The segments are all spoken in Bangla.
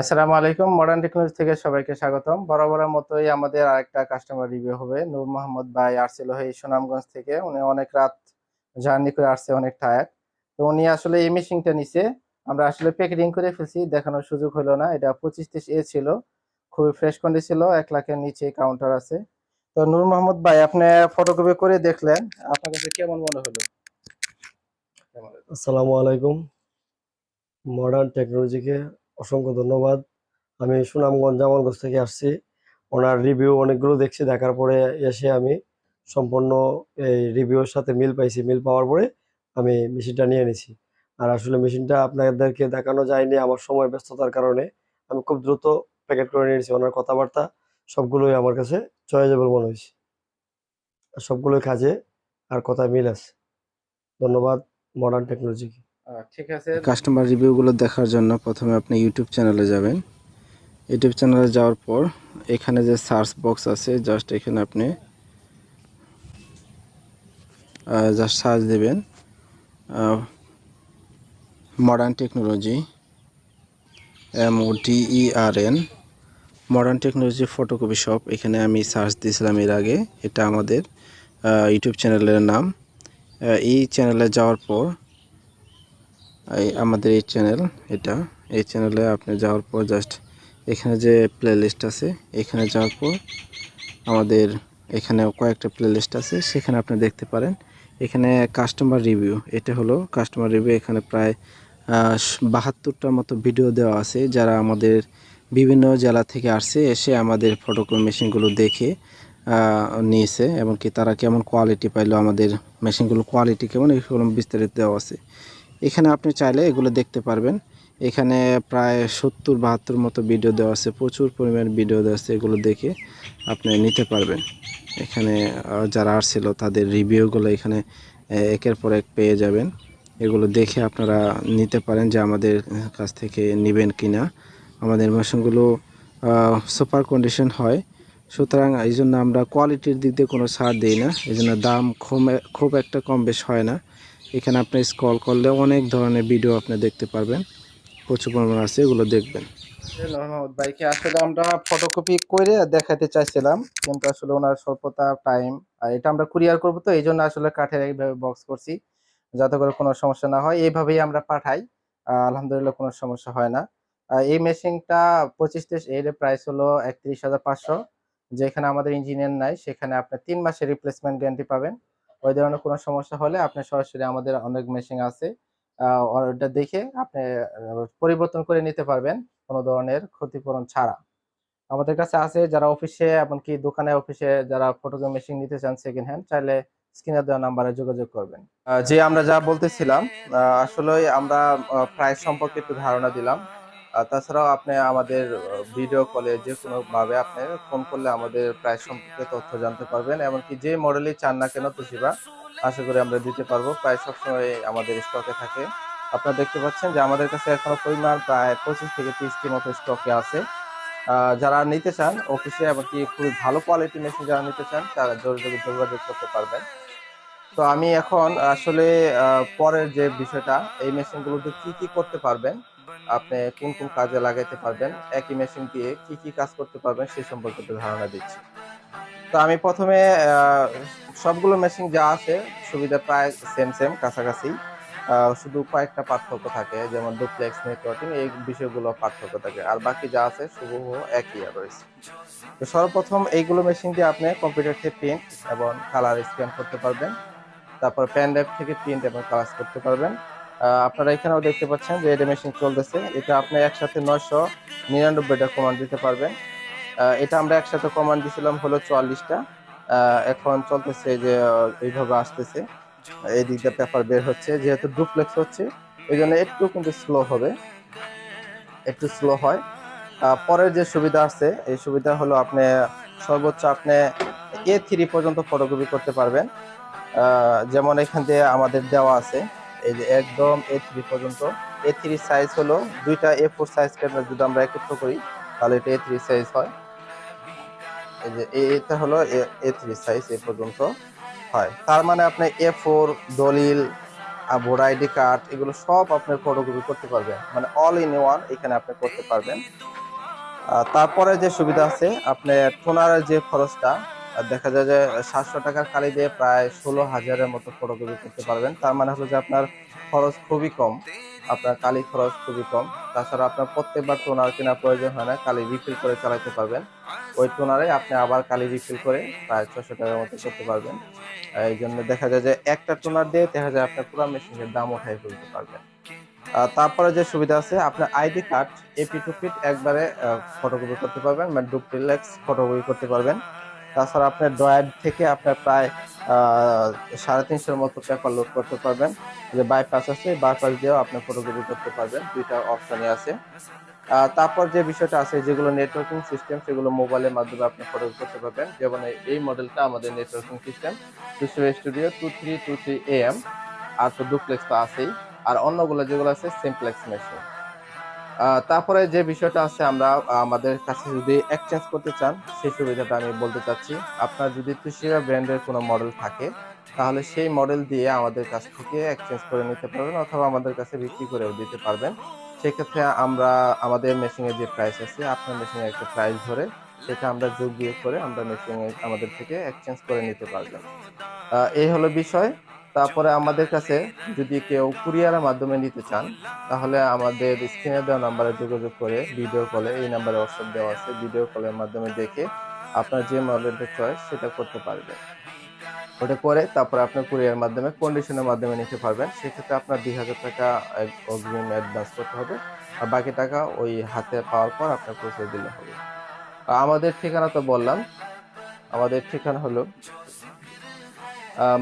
আসসালামু আলাইকুম মডার্ন টেকনোলজি থেকে সবাইকে স্বাগতম। বরাবরের মতোই আমাদের আরেকটা কাস্টমার রিভিউ হবে। নূর মোহাম্মদ ভাই আসছিল এই সুনামগঞ্জ থেকে। উনি অনেক রাত জার্নি করে আসছে, অনেক টায়ার তো উনি আসলে এই মেশিনটা নিছে। আমরা আসলে প্যাকেটিং করে ফেলছি, দেখানোর সুযোগ হলো না। এটা পঁচিশ তিরিশ এ ছিল, খুবই ফ্রেশ কন্ডি ছিল, এক লাখের নিচে কাউন্টার আছে। তো নূর মোহাম্মদ ভাই, আপনি ফটোকপি করে দেখলেন, আপনার কাছে কেমন মনে হলো? আসসালামু আলাইকুম। মডার্ন টেকনোলজিকে অসংখ্য ধন্যবাদ। আমি সুনামগঞ্জ জামালগঞ্জ থেকে আসছি। ওনার রিভিউ অনেকগুলো দেখছি, দেখার পরে এসে আমি সম্পূর্ণ এই রিভিউর সাথে মিল পাইছি। মিল পাওয়ার পরে আমি মেশিনটা নিয়ে নিছি। আর আসলে মেশিনটা আপনাদেরকে দেখানো যায়নি আমার সময় ব্যস্ততার কারণে। আমি খুব দ্রুত প্যাকেট করে নিয়েছি। ওনার কথাবার্তা সবগুলোই আমার কাছে চয়েজেবল মনে হয়েছে। সবগুলোই কাজে আর কথায় মিল আছে। ধন্যবাদ মডার্ন টেকনোলজিকে ঠিক আছে। কাস্টমার রিভিউগুলো দেখার জন্য প্রথমে আপনি ইউটিউব চ্যানেলে যাবেন। ইউটিউব চ্যানেলে যাওয়ার পর এখানে যে সার্চ বক্স আছে জাস্ট এখানে আপনি জাস্ট সার্চ দেবেন modern technology M O E R N modern technology photocopy shop এখানে আমি সার্চ দিয়েছিলাম এর আগে, এটা আমাদের ইউটিউব চ্যানেলের নাম। এই চ্যানেলে যাওয়ার পর আমাদের এই চ্যানেল এটা। এই চ্যানেলে আপনি যাওয়ার পর জাস্ট এখানে যে প্লেলিস্ট আছে, এখানে যাওয়ার পর আমাদের এখানে কয়েকটা প্লেলিস্ট আছে, সেখানে আপনি দেখতে পারেন। এখানে কাস্টমার রিভিউ এটা হলো কাস্টমার রিভিউ এখানে প্রায় বাহাত্তরটার মতো ভিডিও দেওয়া আছে। যারা আমাদের বিভিন্ন জেলা থেকে আসছে, এসে আমাদের ফটোকপি মেশিনগুলো দেখে নিয়েছে, এমনকি তারা কেমন কোয়ালিটি পাইলো, আমাদের মেশিনগুলো কোয়ালিটি কেমন, এগুলো বিস্তারিত দেওয়া আছে। এখানে আপনি চাইলে এগুলো দেখতে পারবেন। এখানে প্রায় সত্তর, বাহাত্তর মতো ভিডিও দেওয়া আছে, প্রচুর পরিমাণ ভিডিও দেওয়া আছে, এগুলো দেখে আপনি নিতে পারবেন। এখানে যারা আসছিল তাদের রিভিউগুলো এখানে একের পর এক পেয়ে যাবেন। এগুলো দেখে আপনারা নিতে পারেন যে আমাদের কাছ থেকে নেবেন কি না আমাদের মেশিনগুলো সুপার কন্ডিশন হয়। সুতরাং এই জন্য আমরা কোয়ালিটির দিক দিয়ে কোনো ছাড় দিই না। এই জন্য দাম খুব খুব একটা কম বেশ হয় না। এখানে আপনি স্ক্রল করলে অনেক ধরনের ভিডিও আপনি দেখতে পারবেন। প্রচুর পরিমাণ আছে, এগুলো দেখবেন। মোহাম্মদ ভাইকে আসলে আমরা ফটোকপি করে দেখাতে চাইছিলাম, কিন্তু আসলে ওনার স্বল্পতা টাইম আর এটা আমরা কুরিয়ার করব তো এই জন্য আসলে কাঠের এইভাবে বক্স করছি, যাতে করে কোনো সমস্যা না হয়। এইভাবেই আমরা পাঠাই আলহামদুলিল্লাহ কোনো সমস্যা হয় না। এই মেশিনটা পঁচিশ তেইশ, এর প্রাইস হলো একত্রিশ হাজার পাঁচশো। যেখানে আমাদের ইঞ্জিনিয়ার নাই, সেখানে আপনি তিন মাসের রিপ্লেসমেন্ট গ্যারান্টি পাবেন। ওই ধরনের কোনো সমস্যা হলে আপনি সরাসরি আমাদের অনেক মেশিন আছে। ওটা দেখে আপনি পরিবর্তন করে নিতে পারবেন কোনো ধরনের ক্ষতিপূরণ ছাড়া। আমাদের কাছে আছে যারা অফিসে এমনকি দোকানে অফিসে যারা ফটোগ্রাফি মেশিন নিতে চান সেকেন্ড হ্যান্ড চাইলে স্ক্রিনে দেওয়া নাম্বারে যোগাযোগ করবেন। যে আমরা যা বলতেছিলাম আসলে আমরা প্রাইস সম্পর্কে একটু ধারণা দিলাম। তাছাড়াও আপনি আমাদের ভিডিও কলে যে কোনোভাবে আপনি ফোন করলে আমাদের প্রাইস সম্পর্কে তথ্য জানতে পারবেন। এমনকি যে মডেলই চান না কেন তুষিবা আশা করি আমরা দিতে পারব। প্রায় সবসময় আমাদের স্টকে থাকে। আপনারা দেখতে পাচ্ছেন যে আমাদের কাছে এখনও পরিমাণ প্রায় পঁচিশ থেকে তিরিশটি মতো স্টকে আছে। যারা নিতে চান অফিসে এমনকি খুবই ভালো কোয়ালিটি মেশিন যারা নিতে চান, তারা যোগাযোগ যোগাযোগ করতে পারবেন। তো আমি এখন আসলে পরের যে বিষয়টা, এই মেশিনগুলোতে কি কি করতে পারবেন? আপনি কোন কোন কাজে লাগাইতে পারবেন, একই মেশিন দিয়ে কি কি কাজ করতে পারবেন সেই সম্পর্কে ধারণা দিচ্ছি। তো আমি প্রথমে সবগুলো মেশিন যা আছে, সুবিধা প্রায় সেম সেম কাছাকাছি। শুধু কয়েকটা পার্থক্য থাকে, যেমন ডুপ্লেক্স নেটওয়ার্কিং এই বিষয়গুলো পার্থক্য থাকে। আর বাকি যা আছে হুবহু একই রয়েছে তো সর্বপ্রথম এইগুলো মেশিন দিয়ে আপনি কম্পিউটার থেকে প্রিন্ট এবং কালার স্ক্যান করতে পারবেন। তারপর প্যান ড্রাইভ থেকে প্রিন্ট এবং কালার করতে পারবেন। আপনারা এখানেও দেখতে পাচ্ছেন যে এটা মেশিন চলতেছে। এটা আপনি একসাথে নয়শো নিরানব্বইটা কমান্ড দিতে পারবেন। এটা আমরা একসাথে কমান্ড দিছিলাম হলো চুয়াল্লিশটা। এখন চলতেছে যে এইভাবে আসতেছে। এই দিকটা পেপার বের হচ্ছে। যেহেতু ডুপ্লেক্স হচ্ছে, এই জন্য একটু কিন্তু স্লো হবে। একটু স্লো হয়। পরের যে সুবিধা আছে, এই সুবিধা হলো আপনি সর্বোচ্চ আপনি এ থ্রি পর্যন্ত ফটোকপি করতে পারবেন। যেমন এখান দিয়ে আমাদের দেওয়া আছে। এই যে একদম এ থ্রি পর্যন্ত। এ থ্রি সাইজ হলো দুইটা এ ফোর সাইজ যদি আমরা একত্র করি, তাহলে এটা এ থ্রি সাইজ হয়। এই যে এটা হলো এ থ্রি সাইজ এ পর্যন্ত হয়। তার মানে আপনি এ ফোর দলিল ভোটার আইডি কার্ড, এগুলো সব আপনি ফটোকপি করতে পারবেন। মানে অল ইন ওয়ান এখানে আপনি করতে পারবেন। তারপরে যে সুবিধা আছে আপনি টোনারের যে খরচটা দেখা যায় যে সাতশো টাকার কালি দিয়ে প্রায় ষোলো হাজারের মতো ফটোকপি করতে পারবেন। তার মানে হলো যে আপনার খরচ খুবই কম। আপনার কালি খরচ খুবই কম। তাছাড়া আপনার প্রত্যেকবার টোনার কেনার প্রয়োজন হয় না, কালি রিফিল করে চালাতে পারবেন। ওই টোনারে আপনি আবার কালি রিফিল করে প্রায় ছশো টাকার মতো করতে পারবেন। এই জন্য দেখা যায় যে একটা টোনার দিয়ে দেখা যায় আপনার পুরো মেশিনের দাম উঠাই ফেলতে পারবেন। তারপরে যে সুবিধা আছে, আপনার আইডি কার্ড এপি টু ফিট একবারে ফটোকপি করতে পারবেন মানে ডুপ্লিক্স ফটোকপি করতে পারবেন। তাছাড়া আপনার ড্রয়ার থেকে আপনার প্রায় সাড়ে তিনশোর মতো পেপার লোড করতে পারবেন। যে বাইপাস আছে বাইপাস দিয়েও আপনি ফটোগ্রাফি করতে পারবেন। দুইটা অপশনই আছে। তারপর যে বিষয়টা আছে, যেগুলো নেটওয়ার্কিং সিস্টেম সেগুলো মোবাইলের মাধ্যমে আপনি ফটোকপি করতে পারবেন। যেমন এই- এই মডেলটা আমাদের নেটওয়ার্কিং সিস্টেম দুশো studio two three two three M R তো ডুপ্লেক্স তো আছেই। আর অন্যগুলো যেগুলো আছে সিমপ্লেক্স মেশিন তারপরে যে বিষয়টা আছে, আমরা আমাদের কাছে যদি এক্সচেঞ্জ করতে চান, সেই সুবিধাটা আমি বলতে চাচ্ছি। আপনার যদি তুষিরা ব্র্যান্ডের কোনো মডেল থাকে, তাহলে সেই মডেল দিয়ে আমাদের কাছ থেকে এক্সচেঞ্জ করে নিতে পারবেন অথবা আমাদের কাছে বিক্রি করেও দিতে পারবেন। সেক্ষেত্রে আমরা, আমাদের মেশিনের যে প্রাইস আছে, আপনার মেশিনের একটা প্রাইস ধরে সেটা আমরা যোগ বিয়োগ করে আমরা মেশিনে আমাদের থেকে এক্সচেঞ্জ করে নিতে পারবেন। এই হলো বিষয়। তারপরে আমাদের কাছে যদি কেউ কুরিয়ারের মাধ্যমে নিতে চান, তাহলে আমাদের স্ক্রিনে দেওয়া নাম্বারে যোগাযোগ করে ভিডিও কলে এই নাম্বারে হোয়াটসঅ্যাপ দেওয়া আছে। ভিডিও কলের মাধ্যমে দেখে আপনার যে মডেলটা চয়েস সেটা করতে পারবেন। ওটা করে তারপরে আপনার কুরিয়ার মাধ্যমে কন্ডিশনের মাধ্যমে নিতে পারবেন। সেক্ষেত্রে আপনার দুই হাজার টাকা অগ্রিম অ্যাডভান্স করতে হবে। আর বাকি টাকা ওই হাতে পাওয়ার পর আপনার পৌঁছে দিলে হবে। আমাদের ঠিকানা তো বললাম। আমাদের ঠিকানা হলো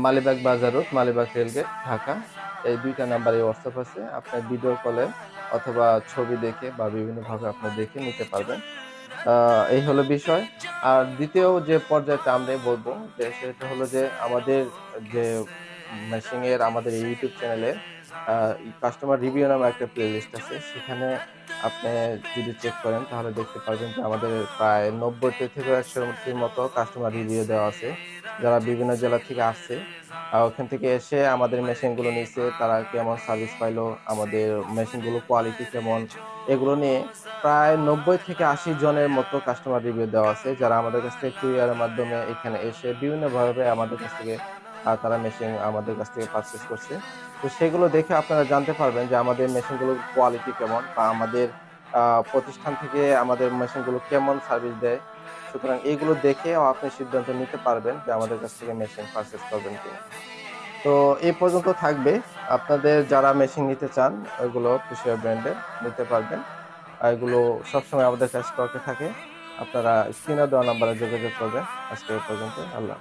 মালিবাগ বাজার রোড, মালিবাগ রেলগেট, ঢাকা। এই দুইটা নাম্বারে হোয়াটসঅ্যাপ আছে। আপনার ভিডিও কলে অথবা ছবি দেখে বা বিভিন্নভাবে আপনি দেখে নিতে পারবেন। এই হলো বিষয়। আর দ্বিতীয় যে পর্যায়টা আমরা বলব, যে সেটা হলো যে আমাদের যে মেশিং এর আমাদের ইউটিউব চ্যানেলে কাস্টমার রিভিউ নামে একটা প্লেলিস্ট আছে। সেখানে আপনি যদি চেক করেন, তাহলে দেখতে পারবেন যে আমাদের প্রায় নব্বইটি থেকে একশোটির মতো কাস্টমার রিভিউ দেওয়া আছে। যারা বিভিন্ন জেলা থেকে আসছে ওখান থেকে এসে আমাদের মেশিনগুলো নিচ্ছে তারা কেমন সার্ভিস পাইলো, আমাদের মেশিনগুলো কোয়ালিটি কেমন, এগুলো নিয়ে প্রায় নব্বই থেকে আশি জনের মতো কাস্টমার রিভিউ দেওয়া আছে, যারা আমাদের কাছ থেকে কুরিয়ারের মাধ্যমে এখানে এসে বিভিন্নভাবে আমাদের কাছ থেকে তারা মেশিন আমাদের কাছ থেকে পারচেস করছে। তো সেগুলো দেখে আপনারা জানতে পারবেন যে আমাদের মেশিনগুলোর কোয়ালিটি কেমন, বা আমাদের প্রতিষ্ঠান থেকে আমাদের মেশিনগুলো কেমন সার্ভিস দেয়। সুতরাং এইগুলো দেখে আপনি সিদ্ধান্ত নিতে পারবেন যে আমাদের কাছ থেকে মেশিন পারচেস করবেন কিনা। তো এই পর্যন্ত থাকবে। আপনাদের যারা মেশিন নিতে চান, ওইগুলো পুষিয়া ব্র্যান্ডে নিতে পারবেন। এগুলো সবসময় আমাদের কাছে স্টকে থাকে। আপনারা স্ক্রিনে দেওয়া নাম্বারে যোগাযোগ করবেন। আজকে এই পর্যন্ত আল্লাহ।